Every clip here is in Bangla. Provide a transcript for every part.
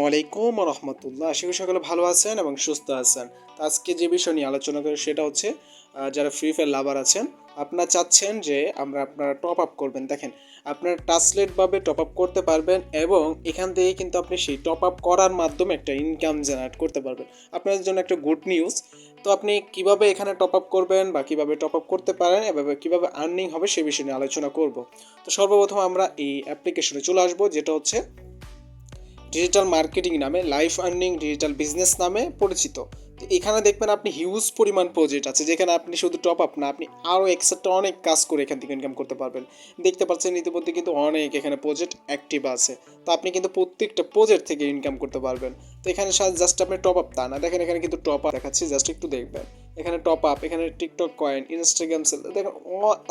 ওয়ালাইকুম রহমতুল্লাহ আশা করি সকলে ভালো আছেন এবং সুস্থ আছেন। আজকে যে বিষয় নিয়ে আলোচনা করি সেটা হচ্ছে যারা ফ্রি ফায়ার লাভার আছেন, আপনারা চাচ্ছেন যে আমরা আপনারা টপ আপ করবেন। দেখেন, আপনারা ট্রান্সলেটভাবে টপ আপ করতে পারবেন এবং এখান থেকে কিন্তু আপনি সেই টপ আপ করার মাধ্যমে একটা ইনকাম জেনারেট করতে পারবেন। আপনাদের জন্য একটা গুড নিউজ তো আপনি কীভাবে এখানে টপ আপ করবেন বা কীভাবে টপ আপ করতে পারেন এভাবে কীভাবে আর্নিং হবে সে বিষয় নিয়ে আলোচনা করব। তো সর্বপ্রথম আমরা এই অ্যাপ্লিকেশনে চলে আসব, যেটা হচ্ছে ডিজিটাল মার্কেটিং নামে লাইফ আর্নিং ডিজিটাল বিজনেস নামে পরিচিত। তো এখানে দেখবেন আপনি হিউজ পরিমাণ প্রজেক্ট আছে, যেখানে আপনি শুধু টপ আপ না, আপনি আরও এক্সট্রা অনেক কাজ করে এখান থেকে ইনকাম করতে পারবেন। দেখতে পাচ্ছেন ইতিমধ্যে কিন্তু অনেক এখানে প্রজেক্ট অ্যাক্টিভ আছে। তো আপনি কিন্তু প্রত্যেকটা প্রজেক্ট থেকে ইনকাম করতে পারবেন। তো এখানে জাস্ট আপনি টপ আপ তা না, দেখেন এখানে কিন্তু টপ আপ দেখাচ্ছি জাস্ট একটু দেখবেন। এখানে টপ আপ এখানে টিকটক কয়েন ইনস্টাগ্রাম সেল দেখেন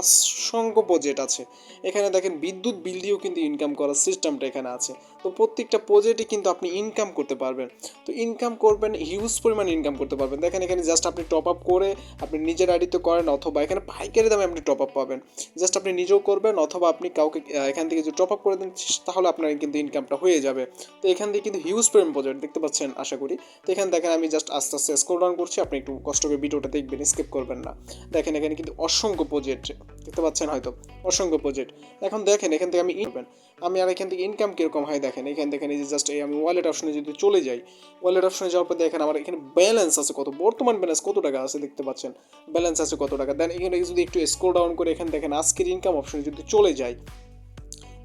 অসংখ্য প্রজেক্ট আছে। এখানে দেখেন বিদ্যুৎ বিল দিয়েও কিন্তু ইনকাম করার সিস্টেমটা এখানে আছে। তো প্রত্যেকটা প্রজেক্টে কিন্তু আপনি ইনকাম করতে পারবেন। তো ইনকাম করবেন হিউজ পরিমাণ ইনকাম করতে পারবেন। দেখেন এখানে জাস্ট আপনি টপ আপ করে আপনি নিজের আইডিতে করেন অথবা এখানে পাইকারি দামে আপনি টপ আপ পাবেন। জাস্ট আপনি নিজেও করবেন অথবা আপনি কাউকে এখান থেকে যদি টপ আপ করে দেন তাহলে আপনার কিন্তু ইনকামটা হয়ে যাবে। তো এখান থেকে কিন্তু হিউজ পরিমাণ প্রজেক্ট দেখতে পাচ্ছেন, আশা করি। তো এখানে দেখেন আমি জাস্ট আস্তে আস্তে স্ক্রল ডাউন করছি, আপনি একটু কষ্ট করে ভিডিওটা দেখবেন স্কিপ করবেন না। দেখেন এখানে কিন্তু অসংখ্য প্রজেক্ট দেখতে পাচ্ছেন হয়তো? অসংখ্য প্রজেক্ট এখন দেখেন, এখান থেকে আমি ইনবেন আমি আর এখান থেকে ইনকাম কীরকম হয় দেখেন? এখান থেকে এই যে জাস্ট এই আমি ওয়ালেট অপশনে যদি চলে যাই ওয়ালেট অপশনে যাওয়ার পর দেখেন আমার এখানে ব্যালেন্স আছে কত? বর্তমান ব্যালেন্স কত টাকা আছে দেখতে পাচ্ছেন? ব্যালেন্স আছে কত টাকা? দেন এখানে যদি একটু স্ক্রল ডাউন করে এখানে দেখেন আজকের ইনকাম অপশনে যদি চলে যাই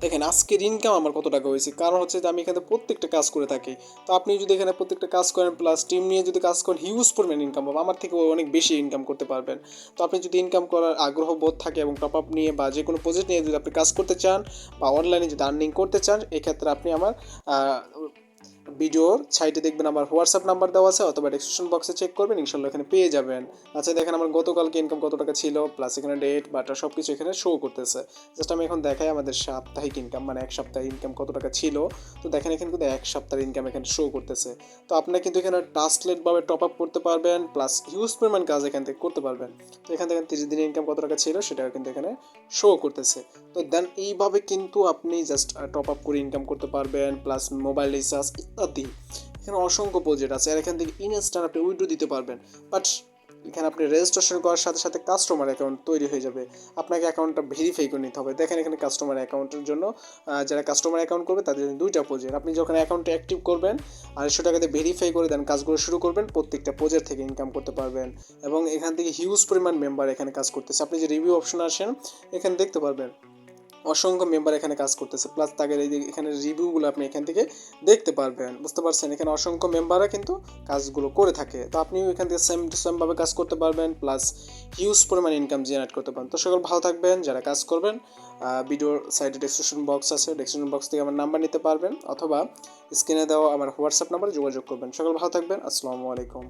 দেখেন, আজকের ইনকাম আমার কত টাকা হয়েছে? কারণ হচ্ছে যে আমি এখানে প্রত্যেকটা কাজ করে থাকি। তো আপনি যদি এখানে প্রত্যেকটা কাজ করেন প্লাস টিম নিয়ে যদি কাজ করেন হিউজ পরিমাণ ইনকাম হবে আমার থেকে অনেক বেশি ইনকাম করতে পারবেন। তো আপনি যদি ইনকাম করার আগ্রহ বোধ থাকে এবং টপ আপ নিয়ে বা যে কোনো প্রজেক্ট নিয়ে যদি আপনি কাজ করতে চান বা অনলাইনে যদি আর্নিং করতে চান, এক্ষেত্রে আপনি আমার ভিডিওর সাইটে দেখবেন আমার হোয়াটসঅ্যাপ নাম্বার দেওয়া আছে অথবা ডিসক্রিপশন বক্সে চেক করবেন, ইনশাল্লাহ এখানে পেয়ে যাবেন। আচ্ছা দেখেন আমার গতকালকে ইনকাম কত টাকা ছিল প্লাস এখানে ডেট বাটা সব কিছু এখানে শো করতেছে। জাস্ট আমি এখন দেখাই আমাদের সাপ্তাহিক ইনকাম মানে এক সপ্তাহে ইনকাম কত টাকা ছিল। তো দেখেন এখানে কিন্তু এক সপ্তাহের ইনকাম এখানে শো করতেছে। তো আপনারা কিন্তু এখানে ট্রান্সলেটভাবে টপ আপ করতে পারবেন প্লাস হিউজ পরিমাণ কাজ এখান থেকে করতে পারবেন। তো এখান থেকে তিরিশ দিনের ইনকাম কত টাকা ছিল সেটাও কিন্তু এখানে শো করতেছে। তো দেন এইভাবে কিন্তু আপনি জাস্ট টপ আপ করে ইনকাম করতে পারবেন প্লাস মোবাইল রিচার্জ ইত্যাদি এখানে অসংখ্য প্রজেক্ট আছে। আর এখান থেকে ইনস্ট্যান্ট আপনি উইড্রো দিতে পারবেন। বাট এখানে আপনি রেজিস্ট্রেশন করার সাথে সাথে কাস্টমার অ্যাকাউন্ট তৈরি হয়ে যাবে। আপনাকে অ্যাকাউন্টটা ভেরিফাই করে নিতে হবে। দেখেন এখানে কাস্টমার অ্যাকাউন্টের জন্য যারা কাস্টমার অ্যাকাউন্ট করবে, তাদের জন্য দুইটা প্রজেক্ট আপনি যখন অ্যাকাউন্টটা অ্যাক্টিভ করবেন, আড়াইশো টাকাতে ভেরিফাই করে দেন, কাজগুলো শুরু করবেন, প্রত্যেকটা প্রজেক্ট থেকে ইনকাম করতে পারবেন। এবং এখান থেকে হিউজ পরিমাণ মেম্বার এখানে কাজ করতেছে। আপনি যে রিভিউ অপশন আসেন, এখানে দেখতে পারবেন। অসংখ্য মেম্বার এখানে কাজ করতেছে। প্লাস তাদের এই এখানে রিভিউগুলো আপনি এখান থেকে দেখতে পারবেন। বুঝতে পারছেন? এখানে অসংখ্য মেম্বাররা কিন্তু কাজগুলো করে থাকে। তো আপনিও এখান থেকে সেম টু সেমভাবে কাজ করতে পারবেন। প্লাস হিউজ পরিমাণ ইনকাম জেনারেট করতে পারেন তো সকল ভালো থাকবেন। যারা কাজ করবেন ভিডিওর সাইডে ডেসক্রিপশন বক্স আছে। ডেসক্রিপশন বক্স থেকে আমার নাম্বার নিতে পারবেন। অথবা স্ক্রিনে দেওয়া আমার হোয়াটসঅ্যাপ নাম্বারে যোগাযোগ করবেন। সকল ভালো থাকবেন। আসসালামু আলাইকুম।